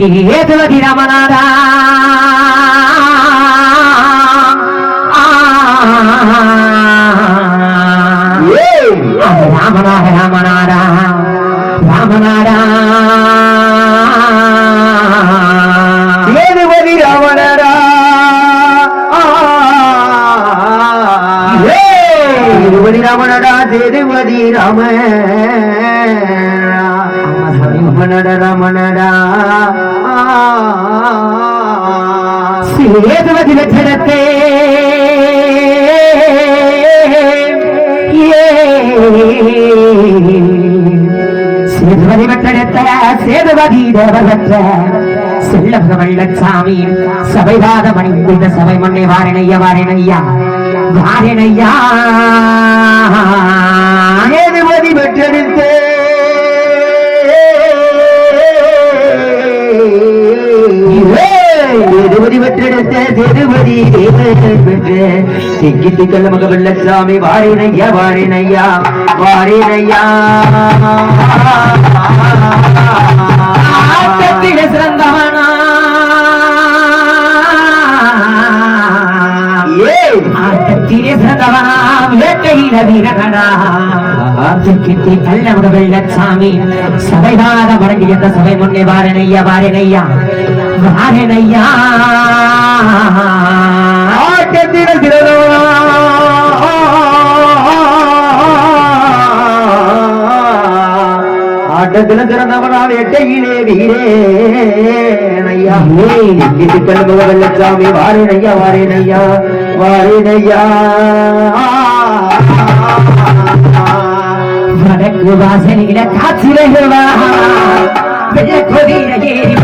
சேதுவதி ரமணாரா ஏய் ராமநாத ராமநாதா ராமநாதா சேதுபதி ராவணரா சேதுபதி ராமனடா சேதுபதி ராம ரமணட ரமணடா சேதுவதி வெற்றிடத்தே சேதுவதி வெற்றெடுத்த சேதுவதி தேவதற்ற செல்லபக வெள்ளச்சாமி சபைவாத மணி குறித்த சபை மண்ணை வாரினையா வாரினையா வாரினையா சேதுபதி பெற்றெடுத்து பெற்றெடுத்த சேதுபதி தேவன் பெற்று திக்கி திக்கல்ல மக வெள்ளசாமி வாரினையா வாரினையா வாரினையா சிறந்தவனா ஆட்டத்திலே சிறந்தவனா வேட்டையில வீரகனா. ஆட்டுக்கிட்டி கள்ளமுக வெள்ளச்சாமி சபைவாத மடங்கி என்ற சபை முன்னே வாரனையா வாரனையா வாரனையா ஆக்கத்தின சிறதோ ஆட்டத்தில சிறந்தவனால் எட்டையிலே வீரே ஐயா நிக்கிட்டு கிளம்புவதில்லை சாமி வாரேன் ஐயா வாரேன் ஐயா வாசனையில காத்திரகுவா கொதியில ஏறி